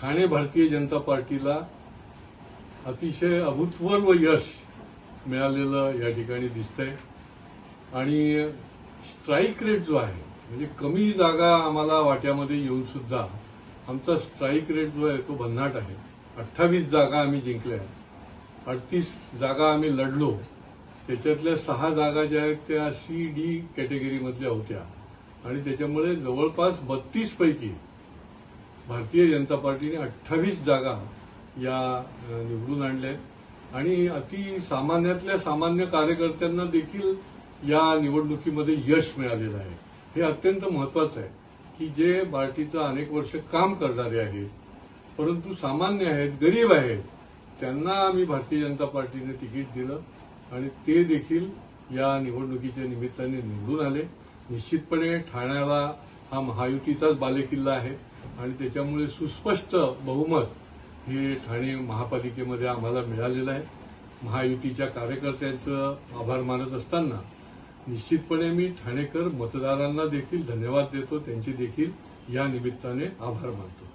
ठाणे भारतीय जनता पार्टीला अतिशय अभूतपूर्व यश मिळालेलं या ठिकाणी दिसतंय. आणि स्ट्राईक रेट जो आहे म्हणजे कमी जागा आम्हाला वाट्यामध्ये येऊन सुद्धा आमचा स्ट्राईक रेट जो आहे तो भन्नाट आहे. अठ्ठावीस जागा आम्ही जिंकल्या अडतीस जागा आम्ही लढलो. त्याच्यातल्या सहा जागा ज्या आहेत त्या सी डी कॅटेगरीमधल्या होत्या. आणि त्याच्यामुळे जवळपास बत्तीस पैकी भारतीय जनता पार्टीने अठ्ठावीस जागा या निवडून आणल्या आहेत. आणि अति सामान्यातल्या सामान्य कार्यकर्त्यांना देखील या निवडणुकीमध्ये यश मिळालेलं आहे. हे अत्यंत महत्वाचं आहे की जे पार्टीचं अनेक वर्ष काम करणारे आहेत परंतु सामान्य आहेत गरीब आहेत त्यांना आम्ही भारतीय जनता पार्टीने तिकीट दिलं आणि ते देखील या निवडणुकीच्या निमित्ताने निवडून आले. निश्चितपणे ठाण्याला हा महायुतीचाच बालेकिल्ला आहे. आणि त्याच्यामुळे सुस्पष्ट बहुमत हे ठाणे महापालिकेमध्ये आम्हाला मिळालेलं आहे. महायुतीच्या कार्यकर्त्यांचं आभार मानत असताना निश्चितपणे मी ठाणेकर मतदारांना देखील धन्यवाद देतो. त्यांचे देखील या निमित्ताने आभार मानतो.